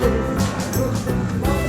Thank you.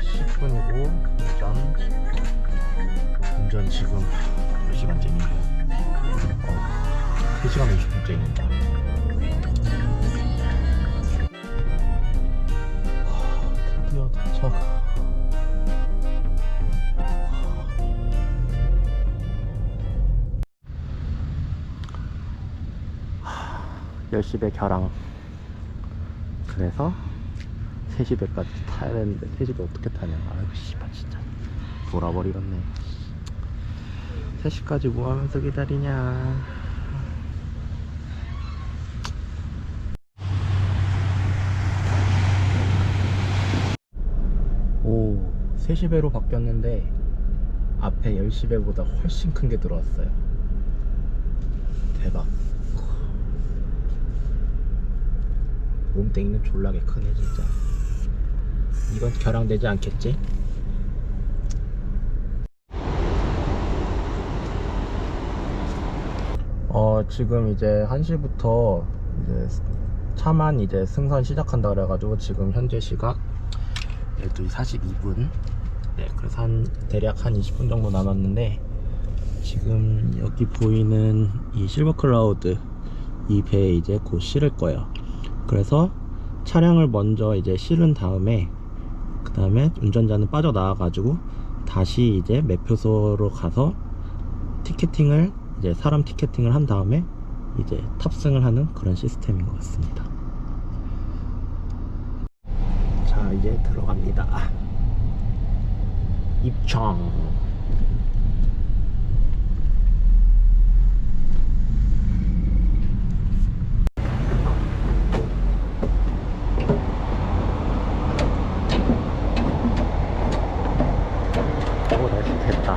10분이고 운전. 운전 지금 몇 시간째니? 어, 3시간 20분째입니다 드디어 도착. 10시 배 결항 그래서 3시 배까지 타야 되는데 3시 배 어떻게 타냐. 아이고 씨발 진짜. 돌아버리겠네. 3시까지 뭐 하면서 기다리냐. 오 3시 배로 바뀌었는데 앞에 10시 배보다 훨씬 큰 게 들어왔어요. 대박. 몸 땡이는 졸라게 크네 진짜 이건 결항되지 않겠지? 어 지금 이제 1시부터 이제 차만 이제 승선 시작한다 그래가지고 지금 현재 시각 12시 42분 네 그래서 한 대략 한 20분 정도 남았는데 지금 여기 보이는 이 실버 클라우드 이 배에 이제 곧 실을 거예요 그래서 차량을 먼저 이제 실은 다음에 그 다음에 운전자는 빠져나와 가지고 다시 이제 매표소로 가서 티켓팅을 이제 사람 티켓팅을 한 다음에 이제 탑승을 하는 그런 시스템인 것 같습니다. 자 이제 들어갑니다. 입장 오 날씨 됐다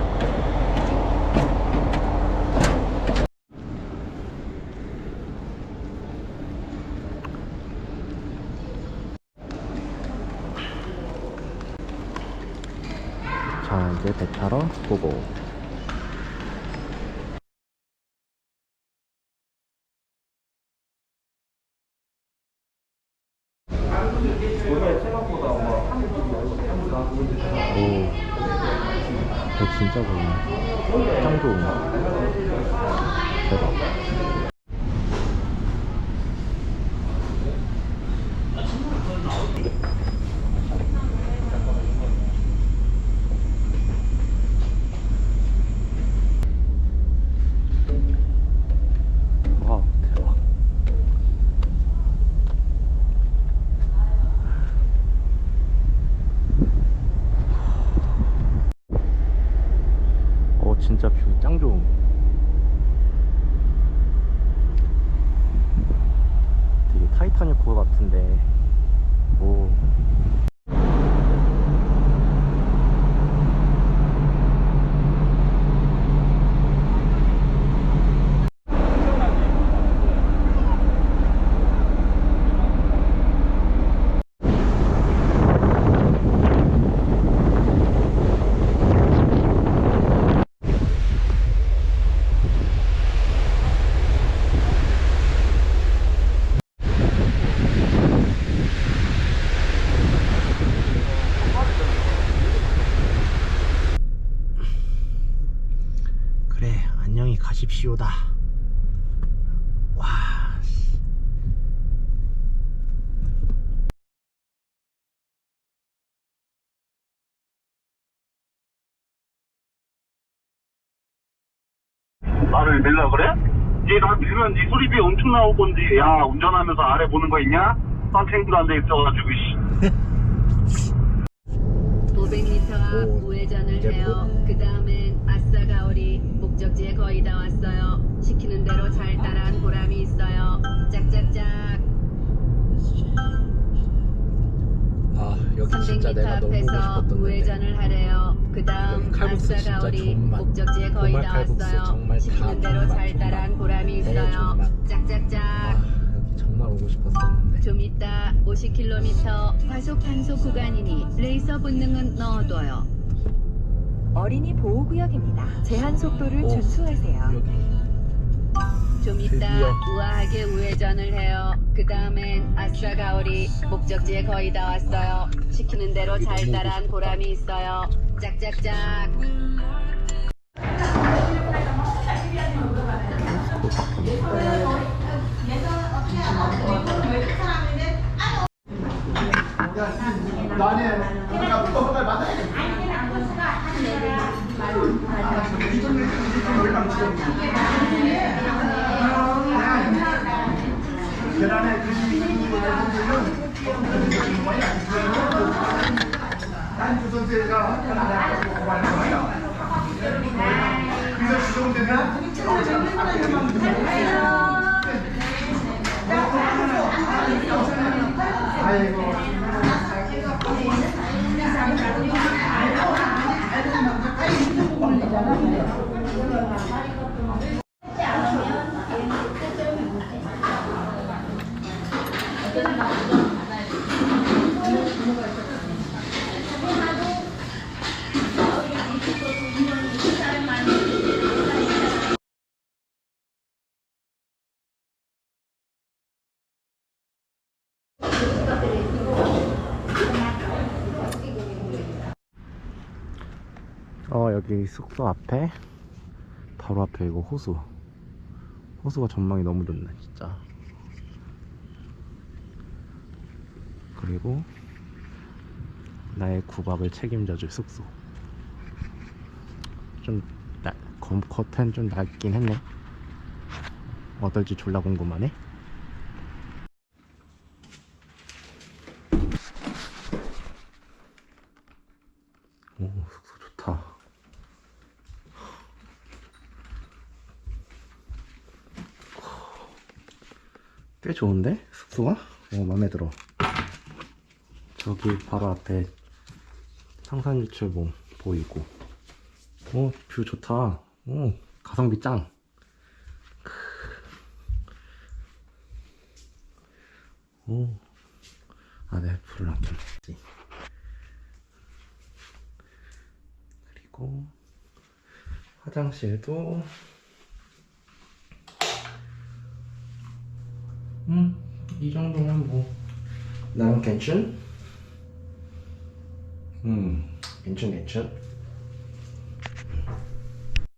타러 고고 오, 배 진짜 좋네. 짱 좋네. 대박. 와, 대박. 어 진짜 뷰 짱 좋음 되게 타이타닉 호 같은데. 오 그래 안녕히 가십시오다 와 씨. 나를 밀라 그래? 얘나 밀면 네 소리비 엄청 나올 건데 야 운전하면서 아래 보는 거 있냐? 썬팅도 안돼 있어가지고 씨. 거의 다 왔어요. 시키는 대로 잘 따라한 보람이 있어요. 짝짝짝. 아 여기 진짜 300m 내가 너무 보고 앞에서 싶었던 데인데 우회전을 하래요. 그 여기 다음 칼국수 진짜 아싸가오리 존맛. 목적지에 거의 다 칼국수 왔어요. 정말 시키는 다 대로 잘 따라한. 보람이 되게 있어요. 짝짝짝. 아 여기 정말 오고 싶었었는데 좀 이따 50km 과속 단속 구간이니 레이서 본능은 넣어둬요. 어린이 보호구역입니다. 제한 속도를 오. 준수하세요. 여기 좀 이따 드디어. 우아하게 우회전을 해요. 그 다음엔 아싸 가오리 목적지에 거의 다 왔어요. 시키는 대로 잘 따라한 보람이 있어요. 짝짝짝. 계란에 그림이 그리는 것들은 정말 안좋아요난주 선생가 하나라고 고발하는 거예요. 그래서 지정되면 아이고 어 여기 숙소 앞에 바로 앞에 이거 호수. 호수가 전망이 너무 좋네 진짜. 그리고 나의 구박을 책임져 줄 숙소. 좀 나, 겉- 겉엔 좀 낡긴 했네. 어떨지 졸라 궁금하네 오 숙소 좋다 꽤 좋은데 숙소가? 어 마음에 들어 저기 바로 앞에 상산유출봉 보이고 어 뷰 좋다 오 가성비 짱 크. 오. 아, 네, 불을 안 켰지. 그리고 화장실도 음, 이 정도면 뭐 나는 괜찮? 음, 괜찮 괜찮.